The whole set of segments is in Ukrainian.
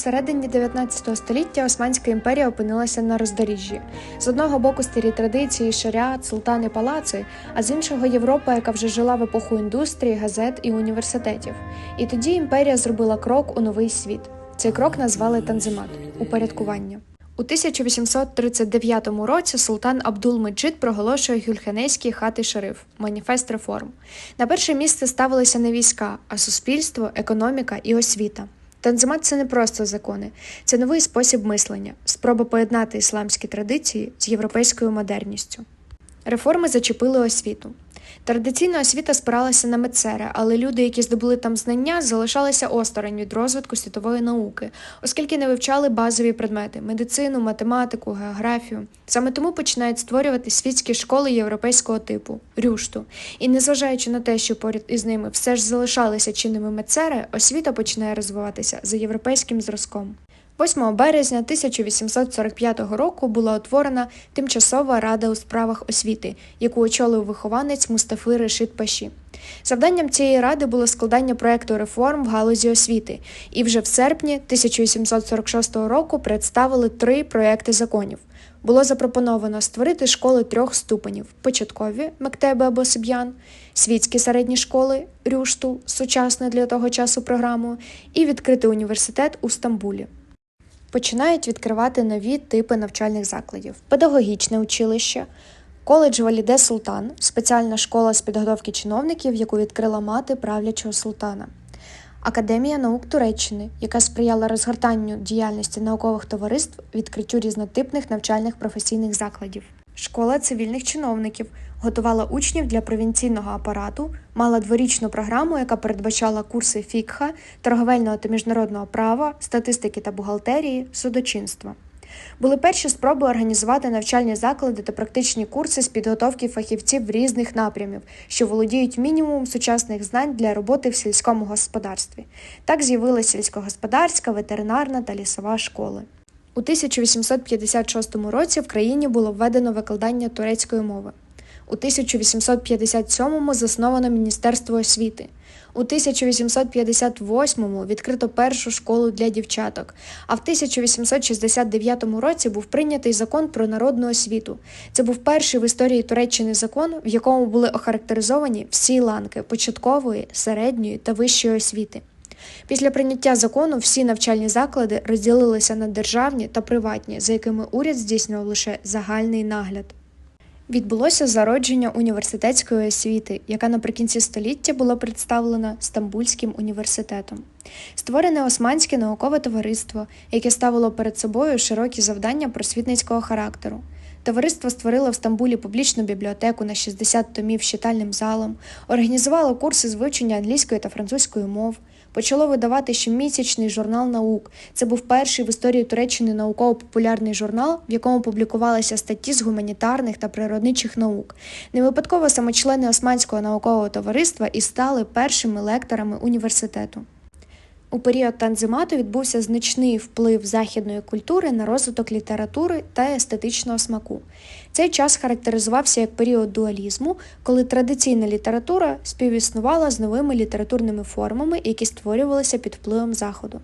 середині 19 століття Османська імперія опинилася на роздоріжжі. З одного боку старі традиції, шаріат, султани, палаци, а з іншого Європа, яка вже жила в епоху індустрії, газет і університетів. І тоді імперія зробила крок у новий світ. Цей крок назвали Танзимат упорядкування. У 1839 році султан Абдул-Меджид проголошує гюльхенейський хати шериф маніфест реформ. На перше місце ставилися не війська, а суспільство, економіка і освіта. Танзимат це не просто закони, це новий спосіб мислення, спроба поєднати ісламські традиції з європейською модерністю. Реформи зачепили освіту. Традиційна освіта спиралася на медсери, але люди, які здобули там знання, залишалися осторонь від розвитку світової науки, оскільки не вивчали базові предмети медицину, математику, географію. Саме тому починають створювати світські школи європейського типу рюшту. І незважаючи на те, що поряд із ними все ж залишалися чинними медсери, освіта починає розвиватися за європейським зразком. 8 березня 1845 року була утворена Тимчасова рада у справах освіти, яку очолив вихованець Мустафи Решит Паші. Завданням цієї ради було складання проекту реформ в галузі освіти, і вже в серпні 1846 року представили три проекти законів. Було запропоновано створити школи трьох ступенів: початкові мектеби або Сиб'ян, світські середні школи, рюшту, сучасну для того часу програму, і відкрити університет у Стамбулі. Починають відкривати нові типи навчальних закладів: педагогічне училище, коледж Валіде Султан, спеціальна школа з підготовки чиновників, яку відкрила мати правлячого султана, Академія наук Туреччини, яка сприяла розгортанню діяльності наукових товариств, відкриттю різнотипних навчальних професійних закладів. Школа цивільних чиновників готувала учнів для провінційного апарату, мала дворічну програму, яка передбачала курси фікха, торговельного та міжнародного права, статистики та бухгалтерії, судочинства. Були перші спроби організувати навчальні заклади та практичні курси з підготовки фахівців різних напрямів, що володіють мінімумом сучасних знань для роботи в сільському господарстві. Так з'явилася сільськогосподарська, ветеринарна та лісова школи. У 1856 році в країні було введено викладання турецької мови. У 1857-му засновано Міністерство освіти. У 1858-му відкрито першу школу для дівчаток, а в 1869 році був прийнятий закон про народну освіту. Це був перший в історії Туреччини закон, в якому були охарактеризовані всі ланки початкової, середньої та вищої освіти. Після прийняття закону всі навчальні заклади розділилися на державні та приватні, за якими уряд здійснював лише загальний нагляд. Відбулося зародження університетської освіти, яка наприкінці століття була представлена Стамбульським університетом. Створене Османське наукове товариство, яке ставило перед собою широкі завдання просвітницького характеру. Товариство створило в Стамбулі публічну бібліотеку на 60 томів з читальним залом, організувало курси з вивчення англійської та французької мов, почало видавати щомісячний журнал наук. Це був перший в історії Туреччини науково-популярний журнал, в якому публікувалися статті з гуманітарних та природничих наук. Не випадково саме члени Османського наукового товариства і стали першими лекторами університету. У період танзимату відбувся значний вплив західної культури на розвиток літератури та естетичного смаку. Цей час характеризувався як період дуалізму, коли традиційна література співіснувала з новими літературними формами, які створювалися під впливом заходу.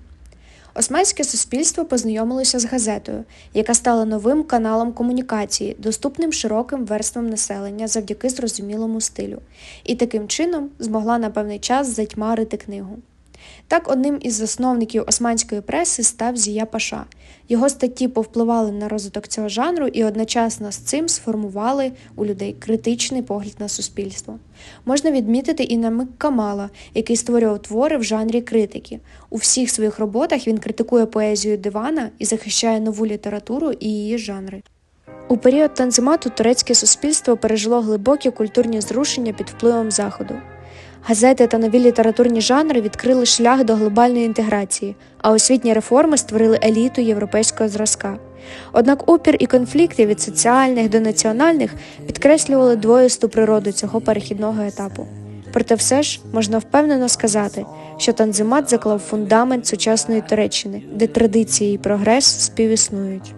Османське суспільство познайомилося з газетою, яка стала новим каналом комунікації, доступним широким верствам населення завдяки зрозумілому стилю, і таким чином змогла на певний час затьмарити книгу. Так, одним із засновників османської преси став Зія Паша. Його статті повпливали на розвиток цього жанру і одночасно з цим сформували у людей критичний погляд на суспільство. Можна відмітити і намик Камала, який створював твори в жанрі критики. У всіх своїх роботах він критикує поезію дивана і захищає нову літературу і її жанри. У період танзимату турецьке суспільство пережило глибокі культурні зрушення під впливом заходу. Газети та нові літературні жанри відкрили шлях до глобальної інтеграції, а освітні реформи створили еліту європейського зразка. Однак опір і конфлікти від соціальних до національних підкреслювали двоїсту природу цього перехідного етапу. Проте все ж можна впевнено сказати, що Танзимат заклав фундамент сучасної Туреччини, де традиції і прогрес співіснують.